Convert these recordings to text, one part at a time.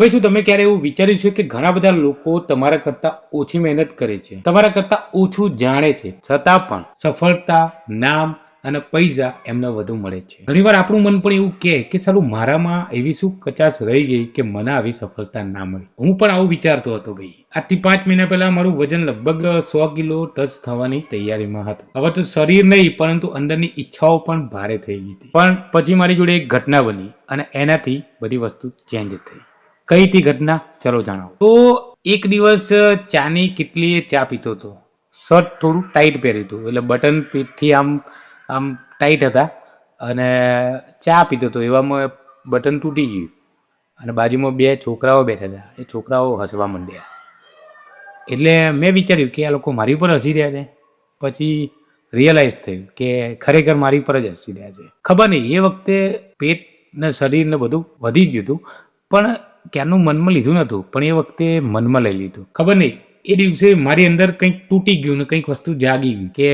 ભાઈ, શું તમે ક્યારે એવું વિચાર્યું છે કે ઘણા બધા લોકો તમારા કરતાં ઓછી મહેનત કરે છે? તમારા કરતાં ઓછું જાણે છે. છતાં પણ સફળતા, નામ અને પૈસા એમને વધુ મળે છે. ઘણીવાર આપણું મન પણ એવું કહે કે, સાલું મારામાં એવી શું કચાશ રહી ગઈ કે મને આવી સફળતા ના મળી. હું પણ આવું વિચારતો હતો ભાઈ. આજથી પાંચ મહિના પહેલા મારું વજન લગભગ સો કિલો ટચ થવાની તૈયારીમાં હતું. હવે તો શરીર નહીં, પરંતુ અંદરની ઈચ્છાઓ પણ ભારે થઈ ગઈ હતી. પણ પછી મારી જોડે એક ઘટના બની અને એનાથી બધી વસ્તુ ચેન્જ થઈ. કઈ હતી ઘટના? ચલો જાણો તો એક દિવસ ચાની કેટલી ચા પીતો હતો. શર્ટ થોડું ટાઈટ પહેર્યું હતું, એટલે બટન પીઠથી આમ આમ ટાઈટ હતા. અને ચા પીતો હતો, એવામાં બટન તૂટી ગયું. અને બાજુમાં બે છોકરાઓ બેઠા હતા. એ છોકરાઓ હસવા માંડ્યા. એટલે મેં વિચાર્યું કે આ લોકો મારી ઉપર હસી રહ્યા છે. પછી રિયલાઇઝ થયું કે ખરેખર મારી પર જ હસી રહ્યા છે. ખબર નહીં, એ વખતે પેટ ને શરીર ને બધું વધી ગયું હતું. પણ ક્યારનું મનમાં લીધું નહોતું, પણ એ વખતે મનમાં લઈ લીધું. ખબર નહીં, એ દિવસે મારી અંદર કંઈક તૂટી ગયું ને કંઈક વસ્તુ જાગી ગયું કે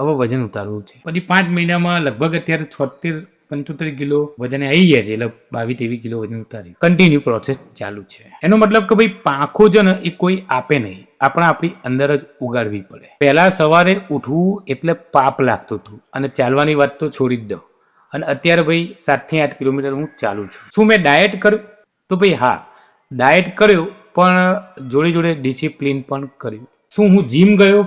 હવે વજન ઉતારવું છે. પછી પાંચ મહિનામાં લગભગ અત્યારે છોતેર, પંચોતેર કિલો વજન આવી ગયા છે, એટલે બાવીસ, ત્રેવીસ કિલો વજન ઉતારી કન્ટિન્યુ પ્રોસેસ ચાલુ છે. એનો મતલબ કે ભાઈ પાંખો છે ને, એ કોઈ આપે નહીં. આપણે આપણી અંદર જ ઉગાડવી પડે. પહેલા સવારે ઉઠવું એટલે પાપ લાગતું હતું, અને ચાલવાની વાત તો છોડી જ દો અને અત્યારે ભાઈ સાતથી આઠ કિલોમીટર હું ચાલું છું. શું મેં ડાયટ કર્યું? તો ભાઈ હા ડાયટ કર્યો, પણ જોડે જોડે ડિસિપ્લિન પણ કર્યું. શું હું જીમ ગયો?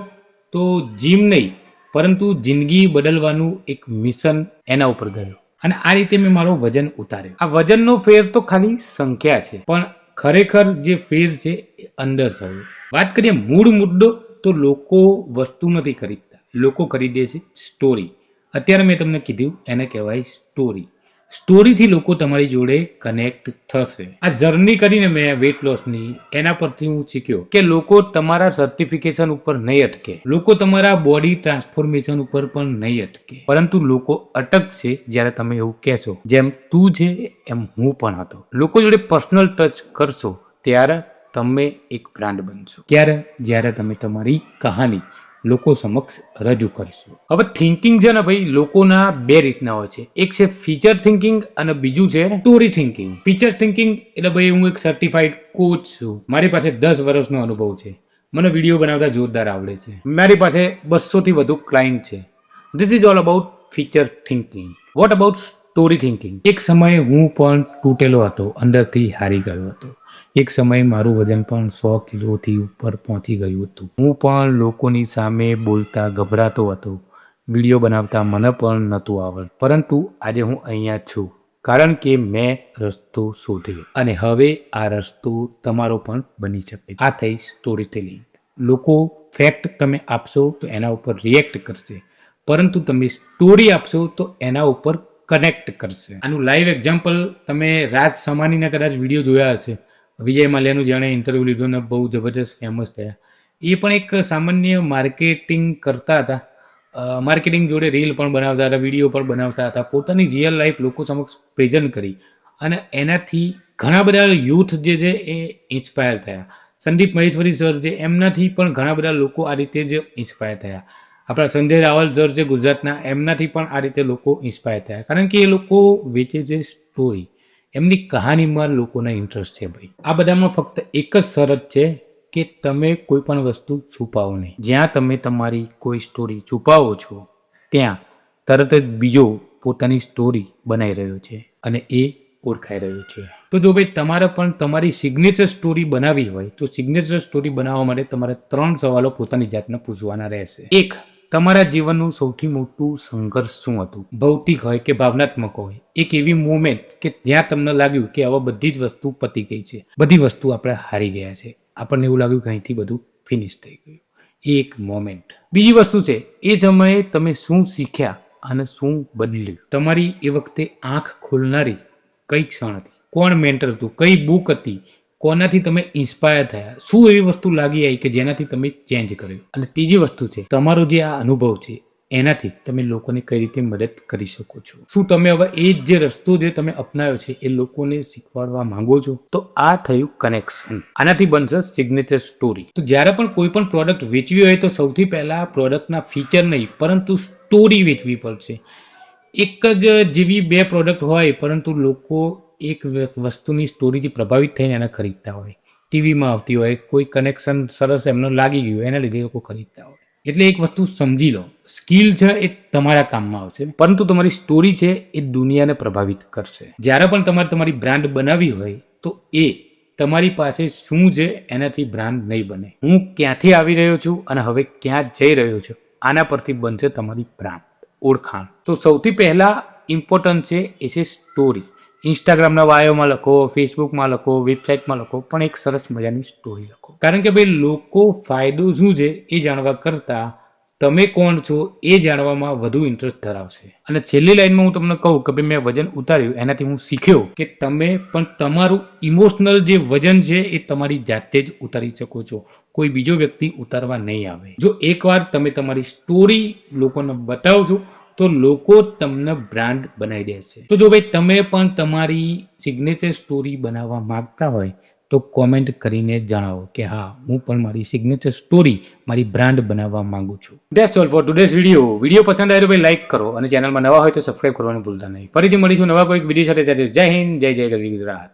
તો જીમ નહીં, પરંતુ જિંદગી બદલવાનું એક મિશન એના ઉપર ગયો. અને આ રીતે મેં મારો વજન ઉતાર્યો. આ વજનનો ફેર તો ખાલી સંખ્યા છે, પણ ખરેખર જે ફેર છે એ અંદર થયો. વાત કરીએ મૂળ મુદ્દો, તો લોકો વસ્તુ નથી ખરીદતા. લોકો ખરીદે છે સ્ટોરી અત્યારે મેં તમને કીધું, એને કહેવાય સ્ટોરી સ્ટોરીથી લોકો તમારી જોડે કનેક્ટ થશે. આ જર્ની કરીને મેં વેટ લોસની એના પરથી હું શીખ્યો કે લોકો તમારા સર્ટિફિકેશન ઉપર નહીં અટકે. લોકો તમારા બોડી ટ્રાન્સફોર્મેશન ઉપર પણ નહીં અટકે. પરંતુ લોકો અટકશે જ્યારે તમે એવું કહેશો. જેમ તું છે, એમ હું પણ હતો. લોકો જોડે પર્સનલ ટચ કરશો ત્યારે તમે એક બ્રાન્ડ બનશો. ક્યારે? જ્યારે તમે તમારી કહાની લોકો સમક્ષ રજૂ કરીશું. હવે થિંકિંગ છે ને ભાઈ, લોકોના બે રીતના હોય છે. એક છે ફીચર થિંકિંગ અને બીજું છે સ્ટોરી થિંકિંગ ફીચર થિંકિંગ એટલે ભાઈ હું એક સર્ટિફાઈડ કોચ છું. મારી પાસે દસ વર્ષનો અનુભવ છે. મને વીડિયો બનાવતા જોરદાર આવડે છે. મારી પાસે બસોથી વધુ ક્લાયન્ટ છે. This is all about feature thinking what about story thinking એક સમયે હું પણ તૂટેલો હતો, અંદરથી હારી ગયો હતો. એક સમયે મારું વજન પણ સો કિલોથી ઉપર પહોંચી ગયું હતું. હું પણ લોકોની સામે બોલતા ગભરાતો હતો. વીડિયો બનાવતા મને પણ નહોતું આવડ પરંતુ આજે હું અહીંયા છું કારણ કે મેં રસ્તો શોધ્યો અને હવે આ રસ્તો તમારો પણ બની શકે આ થઈ સ્ટોરી ટેલિંગ લોકો ફેક્ટ તમે આપશો તો એના ઉપર રિએક્ટ કરશે. પરંતુ તમે સ્ટોરી આપશો તો એના ઉપર કનેક્ટ કરશે. આનું લાઈવ એક્ઝામ્પલ તમે રાજ સમાનીના કદાચ વીડિયો જોયા હશે. વિજય માલ્યાનું જેણે ઇન્ટરવ્યૂ લીધું ને બહુ જબરજસ્ત ફેમસ થયા. એ પણ એક સામાન્ય માર્કેટિંગ કરતા હતા. માર્કેટિંગ જોડે રીલ પણ બનાવતા હતા વીડિયો પણ બનાવતા હતા. પોતાની રિયલ લાઈફ લોકો સમક્ષ પ્રેઝન્ટ કરી. અને એનાથી ઘણા બધા યુથ જે છે એ ઇન્સ્પાયર થયા. સંદીપ મહેશ્વરી સર જે એમનાથી પણ ઘણા બધા લોકો આ રીતે જ ઇન્સ્પાયર થયા. આપણા સંજય રાવલ સર છે ગુજરાતના, એમનાથી પણ આ રીતે લોકો ઇન્સ્પાયર થયા. કારણ કે એ લોકો વેચે છે સ્ટોરી એમની કહાનીમાં લોકોને ઇન્ટરેસ્ટ છે ભાઈ. આ બધામાં ફક્ત એક જ શરત છે કે તમે કોઈ પણ વસ્તુ છુપાવો નહીં. જ્યાં તમે તમારી કોઈ સ્ટોરી છુપાવો છો, ત્યાં તરત જ બીજો પોતાની સ્ટોરી બનાવી રહ્યો છે અને એ ઓળખાઈ રહ્યો છે. તો જો ભાઈ તમારે પણ તમારી સિગ્નેચર સ્ટોરી બનાવવી હોય, તો સિગ્નેચર સ્ટોરી બનાવવા માટે તમારે ત્રણ સવાલો પોતાની જાતને પૂછવાના રહેશે. એક તમારા જીવનનું સૌથી મોટું સંઘર્ષ શું હતું? ભૌતિક હોય કે ભાવનાત્મક હોય? એક એવી મોમેન્ટ કે જ્યાં તમને લાગ્યું કે હવે બધી જ વસ્તુ પતી ગઈ છે. બધી વસ્તુ આપણે હારી ગયા છે. આપણને એવું લાગ્યું કે અહીંથી બધું ફિનિશ થઈ ગયું. એક મોમેન્ટ બીજી વસ્તુ છે, એ સમયે તમે શું શીખ્યા અને શું બદલ્યું? તમારી એ વખતે આંખ ખોલનારી કઈ ક્ષણ હતી? કોણ મેન્ટર હતું? કઈ બુક હતી? કોનાથી તમે ઇન્સ્પાયર થયા? શું એવી વસ્તુ લાગી આવી કે જેનાથી તમે ચેન્જ કર્યું? અને ત્રીજી વસ્તુ છે, તમારો જે આ અનુભવ છે, એનાથી તમે લોકોને કઈ રીતે મદદ કરી શકો છો? શું તમે હવે એ જ જે રસ્તો જે તમે અપનાવ્યો છે, એ લોકોને શીખવાડવા માંગો છો? તો આ થયું કનેક્શન આનાથી બનશે સિગ્નેચર સ્ટોરી તો જ્યારે પણ કોઈ પણ પ્રોડક્ટ વેચવી હોય તો સૌથી પહેલાં પ્રોડક્ટના ફીચર નહીં, પરંતુ સ્ટોરી વેચવી પડશે. એક જ જેવી બે પ્રોડક્ટ હોય, પરંતુ લોકો એક વસ્તુની સ્ટોરીથી પ્રભાવિત થઈને એને ખરીદતા હોય. ટીવીમાં આવતી હોય, કોઈ કનેક્શન સરસ એમને લાગી ગયું એના લીધે લોકો ખરીદતા હોય. એટલે એક વસ્તુ સમજી લો, સ્કિલ છે એ તમારા કામમાં આવશે, પરંતુ તમારી સ્ટોરી છે એ દુનિયાને પ્રભાવિત કરશે. જ્યારે પણ તમારે તમારી બ્રાન્ડ બનાવવી હોય, તો એ તમારી પાસે શું છે એનાથી બ્રાન્ડ નહીં બને. હું ક્યાંથી આવી રહ્યો છું અને હવે ક્યાં જઈ રહ્યો છું, આના પરથી બનશે તમારી બ્રાન્ડ ઓળખાણ. તો સૌથી પહેલાં ઇમ્પોર્ટન્ટ છે એ છે સ્ટોરી. ઇન્સ્ટાગ્રામના વાયોમાં લખો ફેસબુકમાં લખો વેબસાઇટમાં લખો, પણ એક સરસ મજાની સ્ટોરી લખો. કારણ કે ભાઈ, લોકો ફાયદો શું છે એ જાણવા કરતાં તમે કોણ છો એ જાણવામાં વધુ ઇન્ટરેસ્ટ ધરાવશે. અને છેલ્લી લાઈનમાં હું તમને કહું કે ભાઈ, મેં વજન ઉતાર્યું, એનાથી હું શીખ્યો કે તમે પણ તમારું ઇમોશનલ જે વજન છે એ તમારી જાતે જ ઉતારી શકો છો. કોઈ બીજો વ્યક્તિ ઉતારવા નહીં આવે. જો એકવાર તમે તમારી સ્ટોરી લોકોને બતાવજો તો લોકો તમને બ્રાન્ડ બનાવી દેશે તો જો ભાઈ તમે પણ તમારી સિગ્નેચર સ્ટોરી બનાવવા માગતા હોય, તો કોમેન્ટ કરીને જણાવો કે હા, હું પણ મારી સિગ્નેચર સ્ટોરી મારી બ્રાન્ડ બનાવવા માંગુ છું. That's all for today's video video પસંદ આવ્યો ભાઈ લાઈક કરો અને ચેનલમાં નવા હોય તો સબસ્ક્રાઈબ કરવાનું ભૂલતા નહીં. ફરીથી મળીશું નવા કોઈક વીડિયો સાથે. જય હિન્દ, જય જય ગરવી ગુજરાત.